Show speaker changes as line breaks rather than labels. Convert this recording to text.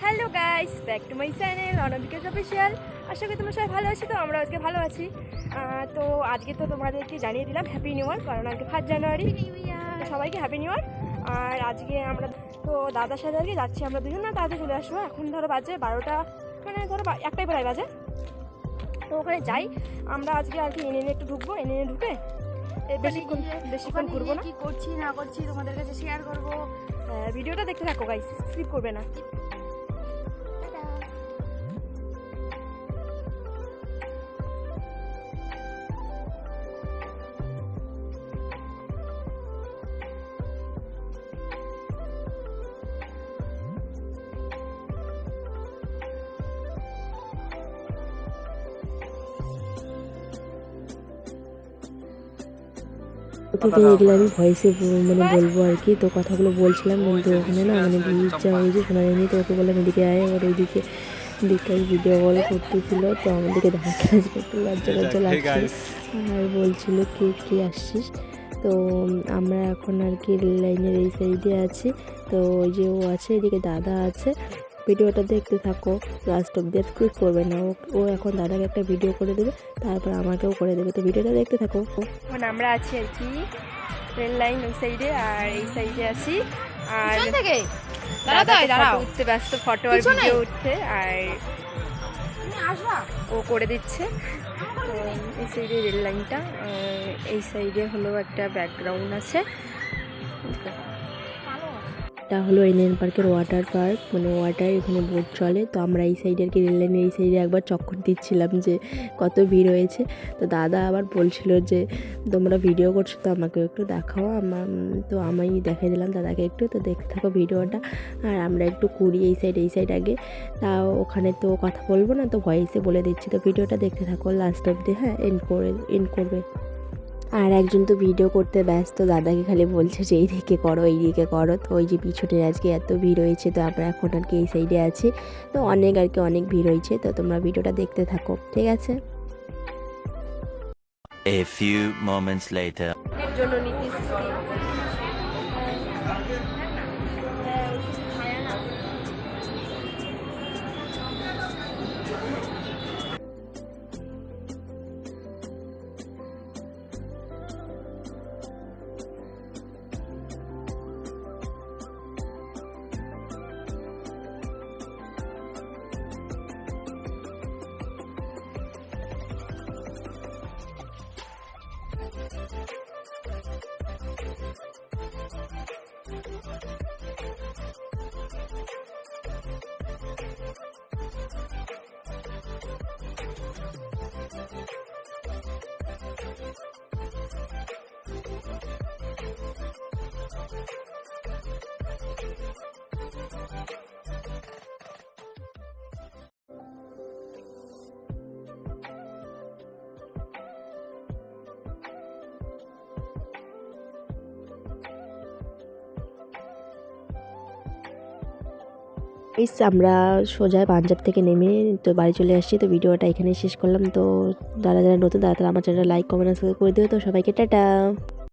Hello guys back to my channel অনবিকাস official আশা করি তোমরা সবাই ভালো আছো তো আমরা আজকে ভালো আছি। তো আজকে তো তোমাদেরকে জানিয়ে দিলাম হ্যাপি নিউ ইয়ার কারণ আজকে ফার্স্ট জানুয়ারি সবাইকে হ্যাপি নিউ ইয়ার আর আজকে আমরা তো দাদার সাথে আজকে যাচ্ছি আমরা দুজন না তাড়াতাড়ি চলে আসব। এখন ধরো বাজে বারোটা মানে ধরো বা- একটাই প্রায় বাজে। তো ওখানে যাই আমরা আজকে আর কি এনে এনে একটু ঢুকবো এনে এনে ঢুকে বেশিক্ষণ বেশিক্ষণ ঘুরবো না?
কি করছি না করছি তোমাদের কাছে শেয়ার করব।
ভিডিওটা দেখতে থাকো গাইস স্কিপ করবে না।
তোকে এগুলো আমি ভয়েসে মানে বলব আর কি। তো কথাগুলো বলছিলাম কিন্তু ওখানে না মানে ব্রিজ যা হয়েছে শোনা যায়নি তো ওকে বললাম এদিকে আয়। আর ওইদিকে দিকে ভিডিও কল করতেছিল। তো আমাদেরকে দেখাতে আজকে একটু লজ্জা লজ্জা লাগছিল। আর বলছিল কে কে আসছিস? তো আমরা এখন আর কি লাইনের এই সাইডে আছি। তো ওই যে ও আছে এদিকে দাদা আছে। ভিডিওটা দেখতে থাকো লাস্ট অব্দি আর স্কিপ করবে না। ও ও এখন দাদাকে একটা ভিডিও করে দেবে তারপর আমাকেও করে দেবে। তো ভিডিওটা দেখতে থাকো।
এখন আমরা আছি আর কি রেল লাইন ওই সাইডে আর এই সাইডে আছি। আর
থেকে? দাঁড়াও।
উঠতে ব্যস্ত ফটো আর ভিডিও উঠতে আর ও করে দিচ্ছে। তো এই সাইডে রেল লাইনটা এই সাইডে হলো একটা ব্যাকগ্রাউন্ড আছে।
এটা হলো এনএন পার্কের ওয়াটার পার্ক মানে ওয়াটার এখানে বোট চলে। তো আমরা এই সাইডে আর কি রেল লাইনের এই সাইডে একবার চক্কর দিচ্ছিলাম যে কত ভিড় হয়েছে। তো দাদা আবার বলছিল যে, তোমরা ভিডিও করছ তো আমাকেও একটু দেখাও। আমার তো আমি দেখাই দিলাম দাদাকে একটু। তো দেখতে থাকো ভিডিওটা। আর আমরা একটু কুড়ি এই সাইড এই সাইড আগে। তা ওখানে তো কথা বলব না, তো ভয়েসে বলে দিচ্ছি। তো ভিডিওটা দেখতে থাকো লাস্ট অব্দি হ্যাঁ? এন্ড করে এন্ড করবে। আর একজন তো ভিডিও করতে ব্যস্ত দাদাকে খালি বলছে যে এইদিকে করো এইদিকে করো। তো ওই যে পিছনের আজকে এত ভিড় হয়েছে তো আমরা এখন আর কি এই সাইডে আছি। তো অনেক আর কি অনেক ভিড় হয়েছে তো তোমরা ভিডিওটা দেখতে থাকো ঠিক আছে?
A few moments later.
জন্য নীতিশ Thank you.
গাইস আমরা সোজা পাঞ্জাব থেকে নেমে তো বাড়ি চলে আসছি, তো ভিডিওটা এখানে শেষ করলাম। তো যারা যারা নতুন, তারা তারা আমার চ্যানেলটা লাইক কমেন্ট করে দিও। তো সবাইকে টাটা।